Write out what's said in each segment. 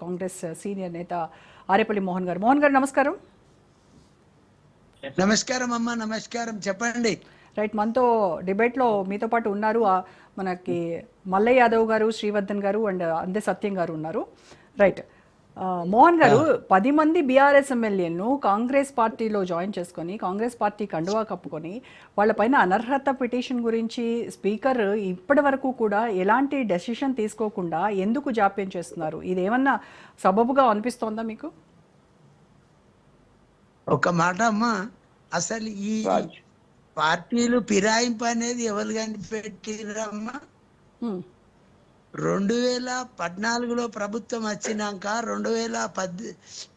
Congress senior నేత ఆరేపల్లి మోహన్ గారు. మోహన్ గారు నమస్కారం. నమస్కారం అమ్మా నమస్కారం. చెప్పండి. రైట్ మనతో డిబేట్లో మీతో పాటు ఉన్నారు మనకి మల్లయ్య యాదవ్ గారు శ్రీవర్ధన్ గారు అండ్ అందే సత్యం గారు ఉన్నారు. రైట్ మోహన్ గారు పది మంది బీఆర్ఎస్ ఎమ్మెల్యేను కాంగ్రెస్ పార్టీలో జాయిన్ చేసుకొని కాంగ్రెస్ పార్టీ కండువా కప్పుకొని వాళ్ళపైన అనర్హత పిటిషన్ గురించి స్పీకర్ ఇప్పటి వరకు కూడా ఎలాంటి డెసిషన్ తీసుకోకుండా ఎందుకు జాప్యం చేస్తున్నారు ఇది ఏమన్నా సబబుగా అనిపిస్తోందా మీకు ఒక మాట అమ్మా అసలు ఈ. పార్టీలు ఫిరాయింపు అనేది ఎవరు కనిపెట్టిరమ్మా హ్మ్. రెండు వేల పద్నాలుగులో ప్రభుత్వం వచ్చినాక రెండు వేల పద్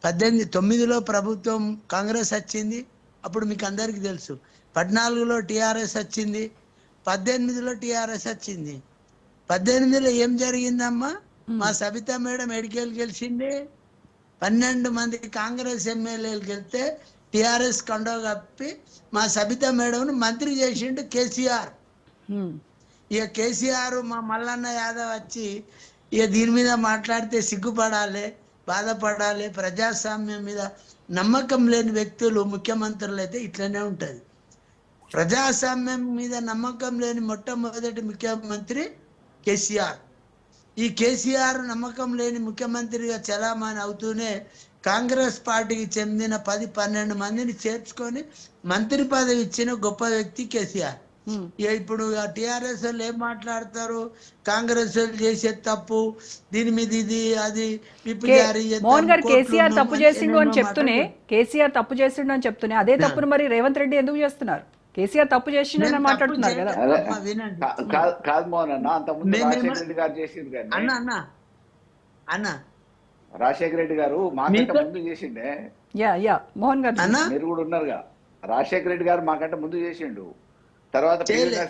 పద్దెనిమిది తొమ్మిదిలో ప్రభుత్వం కాంగ్రెస్ వచ్చింది. అప్పుడు మీకు అందరికీ తెలుసు. పద్నాలుగులో టిఆర్ఎస్ వచ్చింది. పద్దెనిమిదిలో టిఆర్ఎస్ వచ్చింది. పద్దెనిమిదిలో ఏం జరిగిందమ్మా? మా సబితా మేడం ఎడికేలు గెలిచింది. పన్నెండు మంది కాంగ్రెస్ ఎమ్మెల్యేలు గెలిస్తే టిఆర్ఎస్ కండో కప్పి మా సబితా మేడంను మంత్రి చేసిండు కేసీఆర్. ఇక కేసీఆర్ మా మల్లన్న యాదవ్ వచ్చి ఇక దీని మీద మాట్లాడితే సిగ్గుపడాలి బాధపడాలి ప్రజాస్వామ్యం మీద నమ్మకం లేని వ్యక్తులు ముఖ్యమంత్రులు అయితే ఇట్లనే ఉంటుంది. ప్రజాస్వామ్యం మీద నమ్మకం లేని మొట్టమొదటి ముఖ్యమంత్రి కేసీఆర్. ఈ కేసీఆర్ నమ్మకం లేని ముఖ్యమంత్రిగా చలామణి అవుతూనే కాంగ్రెస్ పార్టీకి చెందిన పది పన్నెండు మందిని చేర్చుకొని మంత్రి పదవి ఇచ్చిన గొప్ప వ్యక్తి కేసీఆర్. ఇప్పుడు టిఆర్ఎస్ వాళ్ళు ఏం మాట్లాడతారు? కాంగ్రెస్ వాళ్ళు చేసే తప్పు దీని మీద ఇది అది మోహన్ గారు కేసీఆర్ తప్పు అని చేసిండు అని చెప్తూనే. కేసీఆర్ తప్పు చేసిండు అని చెప్తూనే అదే తప్పును మరి రేవంత్ రెడ్డి ఎందుకు చేస్తున్నారు? కేసీఆర్ తప్పు చేసిండు నేను అని తప్పు మాట్లాడుతున్నారు కదా. మోహన్ అన్న గారు చేసింది కానీ అన్న అన్న అన్న. రాజశేఖర రెడ్డి గారు మాకంటే ముందు చేసిండే. యా యా మోహన్ గారు అన్న. మీరు కూడా ఉన్నారుగా. రాజశేఖర రెడ్డి గారు మాకంటే ముందు చేసిండు. తర్వాత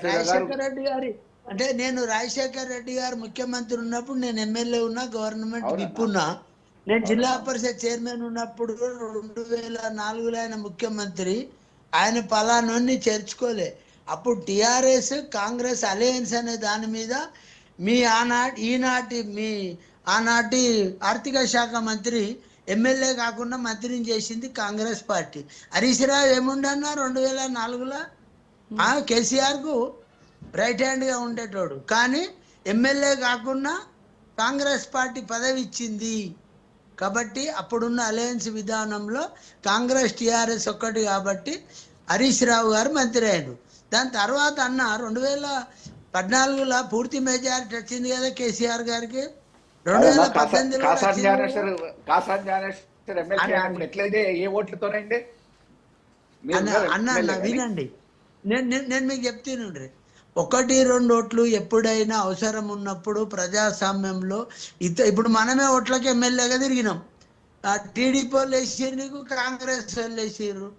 రాజశేఖర రెడ్డి గారి అంటే నేను రాజశేఖర రెడ్డి గారు ముఖ్యమంత్రి ఉన్నప్పుడు నేను ఎమ్మెల్యే ఉన్నా గవర్నమెంట్ ఉన్నా. నేను జిల్లా పరిషత్ చైర్మన్ ఉన్నప్పుడు రెండు వేల నాలుగులో ఆయన ముఖ్యమంత్రి. ఆయన పలానోన్ని చేర్చుకోలే. అప్పుడు టిఆర్ఎస్ కాంగ్రెస్ అలయన్స్ అనే దాని మీద మీ ఆనాటి ఈనాటి మీ ఆనాటి ఆర్థిక శాఖ మంత్రి ఎమ్మెల్యే కాకుండా మంత్రిని చేసింది కాంగ్రెస్ పార్టీ. హరీష్ రావు ఏముండన్నా రెండు వేల నాలుగులో? ఆ కేసీఆర్కు రైట్ హ్యాండ్గా ఉండేటోడు. కానీ ఎమ్మెల్యే కాకుండా కాంగ్రెస్ పార్టీ పదవి ఇచ్చింది. కాబట్టి అప్పుడున్న అలయన్స్ విధానంలో కాంగ్రెస్ టిఆర్ఎస్ ఒక్కటి కాబట్టి హరీష్ రావు గారు మంత్రి అయ్యారు దాని తర్వాత అన్న రెండు వేల పద్నాలుగులో పూర్తి మెజారిటీ వచ్చింది కదా కేసీఆర్ గారికి. రెండు వేల పద్దెనిమిదిలో అన్న- అన్న. వినండి. నేను నేను నేను మీకు చెప్తాను ఒకటి రెండు ఓట్లు ఎప్పుడైనా అవసరం ఉన్నప్పుడు ప్రజాస్వామ్యంలో ఇత ఇప్పుడు మనమే ఓట్లకి ఎమ్మెల్యేగా తిరిగినాం. ఆ టీడీపీ వాళ్ళు వేసారు నీకు కాంగ్రెస్ వాళ్ళు వేసారు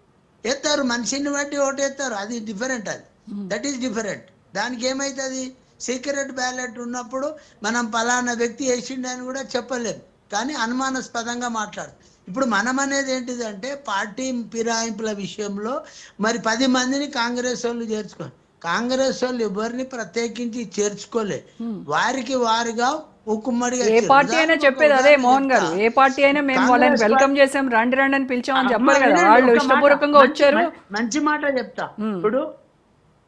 ఎత్తారు మనిషిని బట్టి ఓటు ఎత్తారు. అది డిఫరెంట్ అది. దట్ ఈస్ డిఫరెంట్ దానికి ఏమవుతుంది సీక్రెట్ బ్యాలెట్ ఉన్నప్పుడు మనం పలానా వ్యక్తి వేసిండని కూడా చెప్పలేము కానీ అనుమానాస్పదంగా మాట్లాడు. ఇప్పుడు మనం అనేది ఏంటిదంటే పార్టీ ఫిరాయింపుల విషయంలో మరి పది మందిని కాంగ్రెస్ వాళ్ళు చేర్చుకోవాలి కాంగ్రెస్ వాళ్ళు ఎవరిని ప్రత్యేకించి చేర్చుకోలే వారికి వారిగా ఉక్కుమ్మడిగా ఏ. పార్టీ అయినా చెప్పేది అదే మోహన్ గారు. ఏ పార్టీ అయినా మేము వాళ్ళని వెల్కమ్ చేసాం రండి రండి అని పిలిచామని చెప్పారు కదా వాళ్ళు. ఇష్టపూర్వకంగా వచ్చారు మంచి- మాట చెప్తా. ఇప్పుడు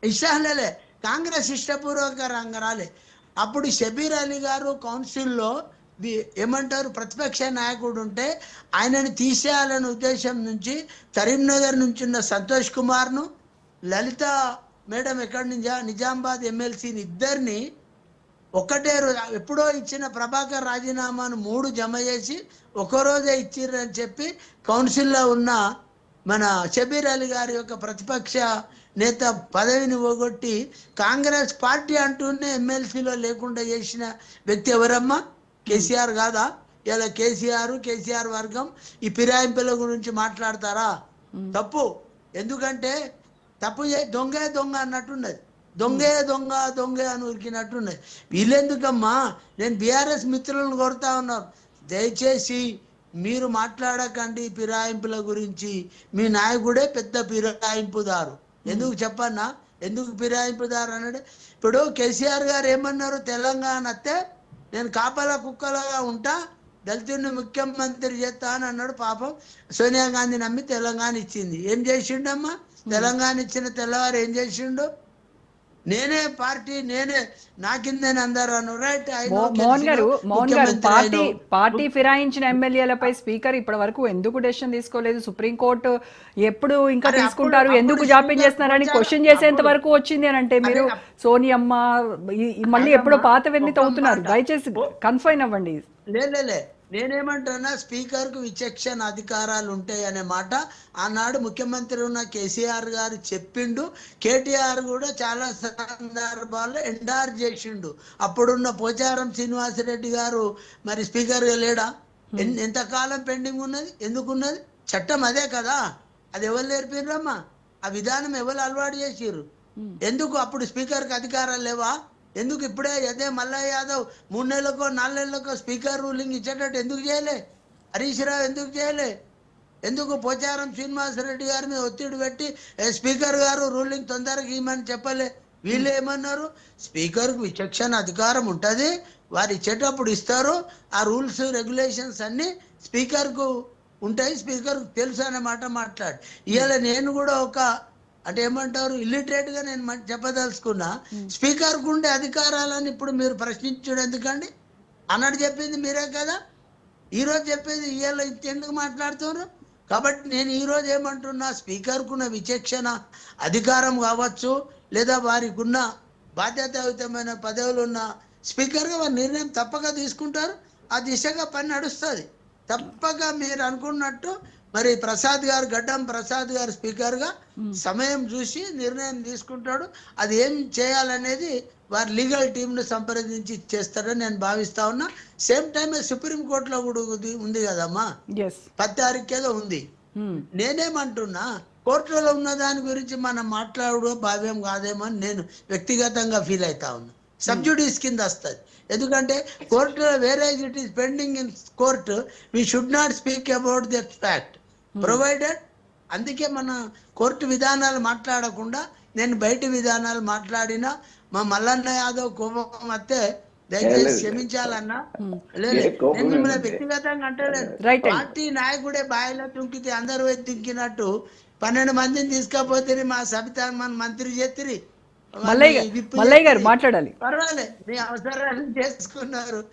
ఇష్టాలే కాంగ్రెస్ ఇష్టపూర్వకంగా రాలే అప్పుడు షబీర్ అలీ గారు కౌన్సిల్లో ఏమంటారు? ప్రతిపక్ష నాయకుడు ఉంటే ఆయనని తీసేయాలనే ఉద్దేశం నుంచి కరీంనగర్ నుంచి ఉన్న సంతోష్ కుమార్ను లలిత మేడం ఎక్కడి నుంచా నిజామాబాద్ ఎమ్మెల్సీని ఇద్దరిని ఒకటే రోజు ఎప్పుడో ఇచ్చిన ప్రభాకర్ రాజీనామాను మూడు జమ చేసి ఒకరోజే ఇచ్చిర్రని చెప్పి కౌన్సిల్లో ఉన్న మన షబీర్ అలీ గారి యొక్క ప్రతిపక్ష నేత పదవిని పోగొట్టి కాంగ్రెస్ పార్టీ అంటూనే ఎమ్మెల్సీలో లేకుండా చేసిన వ్యక్తి ఎవరమ్మా? కేసీఆర్ కాదా? ఇలా కేసీఆర్ కేసీఆర్ వర్గం ఈ ఫిరాయింపుల గురించి మాట్లాడతారా? తప్పు. ఎందుకంటే తప్పు చే దొంగే దొంగ అన్నట్టున్నది. దొంగే దొంగ దొంగ అని ఉరికినట్టున్నది. వీళ్ళెందుకమ్మా? నేను బీఆర్ఎస్ మిత్రులను కోరుతా ఉన్నాను దయచేసి మీరు మాట్లాడకండి ఫిరాయింపుల గురించి. మీ నాయకుడే పెద్ద ఫిరాయింపుదారు. ఎందుకు చెప్పన్నా? ఎందుకు ఫిరాయింపుదారు అన్నాడు. ఇప్పుడు కేసీఆర్ గారు ఏమన్నారు? తెలంగాణ అత్తే నేను కాపలా కుక్కలాగా ఉంటా దళితుడిని ముఖ్యమంత్రి చేస్తా అని అన్నాడు పాపం. సోనియా గాంధీ నమ్మి తెలంగాణ ఇచ్చింది. ఏం చేసిండమ్మా? తెలంగాణ ఇచ్చిన తెల్లవారు ఏం చేసిండు? నేనే పార్టీ నేనే నా అందరూ అన్నారు రైట్ మోహన్ గారు మోహన్ గారు పార్టీ పార్టీ ఫిరాయించిన ఎమ్మెల్యేలపై స్పీకర్ ఇప్పటి వరకు ఎందుకు డెసిషన్ తీసుకోలేదు? సుప్రీంకోర్టు ఎప్పుడు ఇంకా తీసుకుంటారు? ఎందుకు జాప్యం చేస్తున్నారని క్వశ్చన్ చేసేంత వరకు వచ్చింది అని అంటే మీరు సోనియమ్మ మళ్ళీ ఎప్పుడో పాతవన్నీ ఒక తవ్వుతున్నారు. దయచేసి కన్ఫైన్ అవ్వండి. లేలే నేనేమంటున్నా స్పీకర్కు విచక్షణ అధికారాలు ఉంటాయి అనే మాట ఆనాడు ముఖ్యమంత్రి ఉన్న కేసీఆర్ గారు చెప్పిండు. కేటీఆర్ కూడా చాలా సందర్భాల్లో ఎండార్ చేసిండు. అప్పుడున్న పోచారం శ్రీనివాసరెడ్డి గారు మరి స్పీకర్గా లేడా? ఎంతకాలం పెండింగ్ ఉన్నది? ఎందుకు ఉన్నది చట్టం అదే కదా. అది ఎవరు నేర్పిర్రమ్మా? ఆ విధానం ఎవరు అలవాటు చేసిర్రు? ఎందుకు అప్పుడు స్పీకర్కి అధికారాలు లేవా? ఎందుకు ఇప్పుడే అదే మల్లయ్య యాదవ్ మూడు నెలలకో నాలుగు నెలలకో స్పీకర్ రూలింగ్ ఇచ్చేటట్టు ఎందుకు చేయలే? హరీష్ రావు ఎందుకు చేయలే? ఎందుకు పోచారం శ్రీనివాసరెడ్డి గారి మీద ఒత్తిడి పెట్టి స్పీకర్ గారు రూలింగ్ తొందరగా ఇవ్వమని చెప్పలే? వీళ్ళు ఏమన్నారు? స్పీకర్కు విచక్షణ అధికారం ఉంటుంది వారు ఇచ్చేటప్పుడు ఇస్తారు ఆ రూల్స్ రెగ్యులేషన్స్ అన్నీ స్పీకర్కు ఉంటాయి స్పీకర్కు తెలుసు అనే మాట మాట్లాడు. ఇవాళ నేను కూడా ఒక అంటే ఏమంటారు ఇల్లిటరేట్గా నేను చెప్పదలుచుకున్నా. స్పీకర్కు ఉండే అధికారాలను ఇప్పుడు మీరు ప్రశ్నించడం ఎందుకండి? అన్నట్టు చెప్పింది మీరే కదా? ఈరోజు చెప్పేది ఇవాళ ఎందుకు మాట్లాడుతున్నారు? కాబట్టి నేను ఈరోజు ఏమంటున్నా స్పీకర్కున్న విచక్షణ అధికారం కావచ్చు లేదా వారికి ఉన్న బాధ్యతాయుతమైన పదవులు ఉన్న స్పీకర్గా వారి నిర్ణయం తప్పక తీసుకుంటారు. ఆ దిశగా పని నడుస్తుంది. తప్పక మీరు అనుకున్నట్టు మరి ప్రసాద్ గారు గడ్డం ప్రసాద్ గారు స్పీకర్గా సమయం చూసి నిర్ణయం తీసుకుంటాడు. అది ఏం చేయాలనేది వారి లీగల్ టీంను సంప్రదించి చేస్తారని నేను భావిస్తా ఉన్నా. సేమ్ టైం సుప్రీం కోర్టులో కూడా ఉంది- కదమ్మా? పది తారీఖు ఏదో ఉంది నేనేమంటున్నా కోర్టులో ఉన్న దాని గురించి మనం మాట్లాడడం భావ్యం కాదేమో అని నేను వ్యక్తిగతంగా ఫీల్ అవుతా ఉన్నా. సబ్జుడీస్ కింద వస్తుంది. ఎందుకంటే కోర్టులో వేరే it is pending in court we should not speak about that fact provided అందుకే మన కోర్టు విధానాలు మాట్లాడకుండా నేను బయట విధానాలు మాట్లాడినా మా మల్లన్న యాదవ్ కోపం వస్తే దయచేసి లేదు. క్షమించాలన్నా. లేదు ఏ కోపం నేను మిమ్మల్ని. వ్యక్తిగతంగా అంటలేదు. పార్టీ నాయకుడే బాయిలో తుంకితే అందరు పోయి తుంకినట్టు పన్నెండు మందిని తీసుకపోతే మా సబితా మన మంత్రి చేతిరి. మల్లయ్య గారు-. మాట్లాడాలి. పర్వాలేదు. మీ అవసరాలు చేసుకున్నారు.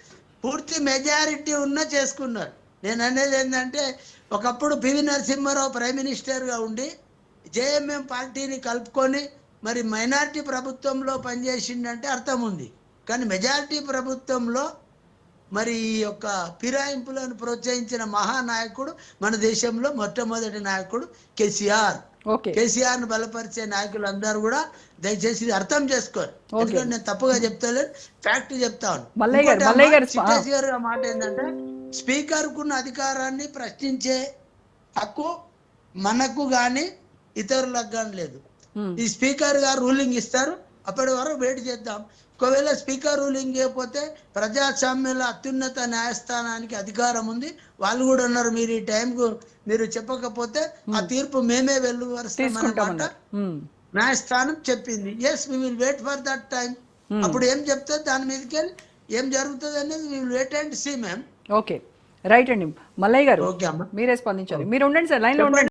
పూర్తి మెజారిటీ ఉన్న చేసుకున్నారు. నేను అనేది ఏంటంటే ఒకప్పుడు పివి నరసింహారావు ప్రైమ్ మినిస్టర్గా ఉండి జేఎంఎం పార్టీని కలుపుకొని మరి మైనారిటీ ప్రభుత్వంలో పనిచేసిండంటే అర్థం ఉంది. కానీ మెజారిటీ ప్రభుత్వంలో మరి ఈ యొక్క ఫిరాయింపులను ప్రోత్సహించిన మహానాయకుడు మన దేశంలో మొట్టమొదటి నాయకుడు కేసీఆర్. కేసీఆర్ను బలపరిచే నాయకులందరూ కూడా దయచేసి ఇది అర్థం చేసుకోరు. ఎందుకంటే నేను తప్పుగా చెప్తలేను ఫ్యాక్ట్ చెప్తాను. మల్లయ్య గారు, మాట ఏంటంటే స్పీకర్ కున్న అధికారాన్ని ప్రశ్నించే హక్కు మనకు గాని ఇతరులకు గాని లేదు. ఈ స్పీకర్ గారు రూలింగ్ ఇస్తారు. అప్పటి వరకు వెయిట్ చేద్దాం. ఒకవేళ స్పీకర్ రూలింగ్ ఇవ్వకపోతే ప్రజాస్వామ్యంలో అత్యున్నత న్యాయస్థానానికి అధికారం ఉంది. వాళ్ళు కూడా ఉన్నారు. మీరు ఈ టైంకు మీరు చెప్పకపోతే ఆ తీర్పు మేమే Hmm. న్యాయస్థానం చెప్పింది. Yes we will wait for that time అప్పుడు ఏం చెప్తే దాని మీదకి వెళ్ళి ఏం జరుగుతుంది అనేది we will wait and see ma'am okay. Right అండి. మల్లయ్య గారు మీరే స్పందించాలి. మీరు ఉండండి సార్ లైన్లో ఉండండి.